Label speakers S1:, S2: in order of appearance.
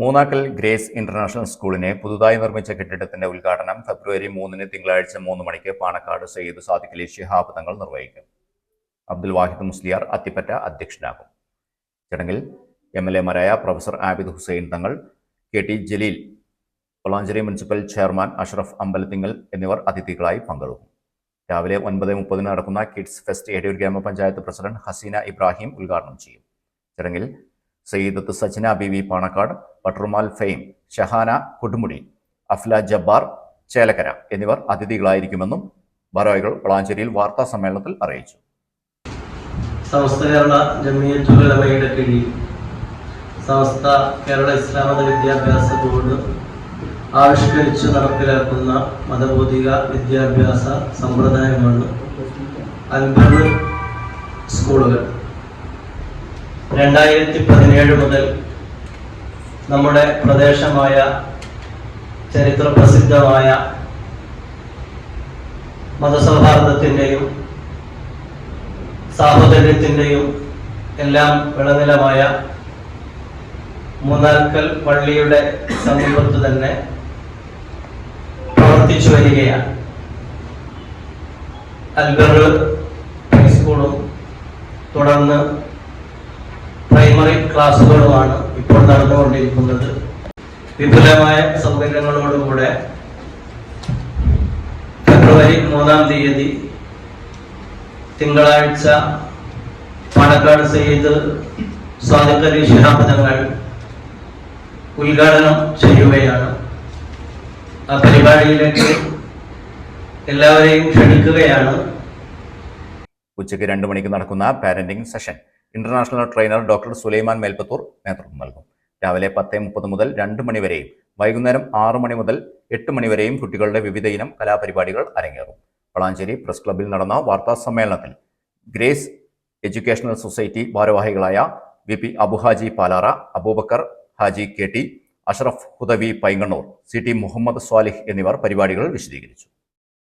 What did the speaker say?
S1: Moonnakkal grace international സ്കൂളിനെ പുതുതായി നിർമ്മിച്ച കെട്ടിടത്തിന്റെ ഉദ്ഘാടനം ഫെബ്രുവരി മൂന്നിന് തിങ്കളാഴ്ച മൂന്ന് മണിക്ക് പാണക്കാട് സയ്യിദ് സാദിഖ് അലി ശിഹാബ് തങ്ങൾ നിർവഹിക്കും. അബ്ദുൽ വാഹിദ് മുസ്ലിയാർ അത്തിപ്പറ്റ അധ്യക്ഷനാകും. ചടങ്ങിൽ M L എമാരായ professor Abid Hussain Thangal K T Jaleel Kolanchery municipal chairman Ashraf Ambalathingal എന്നിവർ അതിഥികളായി പങ്കെടുക്കും. രാവിലെ ഒൻപത് മുപ്പതിന് നടക്കുന്ന കിഡ്സ് ഫെസ്റ്റ് എടയൂർ ഗ്രാമപഞ്ചായത്ത് പ്രസിഡന്റ് ഹസീന ഇബ്രാഹിം ഉദ്ഘാടനം ചെയ്യും. ചടങ്ങിൽ സയ്യിദത്ത് സജ്ന ബിവി പാണക്കാട് പട്രുമാൽ ഫെയിം ഷഹാന കൊടുമുടി അഫ്ല ജബ്ബാർ ചേലക്കര എന്നിവർ അതിഥികളായിരിക്കുമെന്നും ബറോയികൾ വളാഞ്ചേരിയിൽ വാർത്താ സമ്മേളനത്തിൽ അറിയിച്ചു.
S2: സമസ്ത കേരള ജമിയത്തുലമയുടെ കീഴിൽ സമസ്ത കേരള ഇസ്ലാമത വിദ്യാഭ്യാസ ബോർഡ് ആവിഷ്കരിച്ച് നടപ്പിലാക്കുന്ന മതബോധിക വിദ്യാഭ്യാസ സമ്പ്രദായമാണ് അൻപത് രണ്ടായിരത്തി പതിനേഴ് മുതൽ നമ്മുടെ പ്രദേശമായ ചരിത്ര പ്രസിദ്ധമായ മതസൗഹാർദ്ദത്തിന്റെയും സാഹോദര്യത്തിന്റെയും എല്ലാം വിളനിലമായ മൂന്നാൽക്കൽ പള്ളിയുടെ സമീപത്ത് തന്നെ പ്രവർത്തിച്ചു വരികയാണ്. അൽബർ ഹൈസ്കൂളും തുടർന്ന് ക്ലാസ്സുകളുമാണ് ഇപ്പോൾ നടന്നുകൊണ്ടിരിക്കുന്നത്. വിപുലമായ സൗകര്യങ്ങളോടുകൂടെ ഫെബ്രുവരി മൂന്നാം തീയതി തിങ്കളാഴ്ച പാണക്കാട് സയ്യിദ് സ്വാതന്ത്ര്യ ശിഹാപദങ്ങൾ ഉദ്ഘാടനം ചെയ്യുകയാണ്. ആ പരിപാടിയിലേക്ക് എല്ലാവരെയും ക്ഷണിക്കുകയാണ്.
S1: ഉച്ചയ്ക്ക് രണ്ട് മണിക്ക് നടക്കുന്ന parenting session international trainer doctor Sulaiman Melpathur നേതൃത്വം നൽകും. രാവിലെ പത്ത് മുപ്പത് മുതൽ രണ്ട് മണിവരെയും വൈകുന്നേരം ആറ് മണി മുതൽ എട്ട് മണിവരെയും കുട്ടികളുടെ വിവിധ ഇനം കലാപരിപാടികൾ അരങ്ങേറും. വളാഞ്ചേരി പ്രസ് ക്ലബ്ബിൽ നടന്ന വാർത്താ സമ്മേളനത്തിൽ ഗ്രേസ് എഡ്യൂക്കേഷണൽ സൊസൈറ്റി ഭാരവാഹികളായ V P Abuhaji Palara Abubakar Haji K T Ashraf Hudawi Painganoor C T Muhammad Swalih എന്നിവർ പരിപാടികൾ വിശദീകരിച്ചു.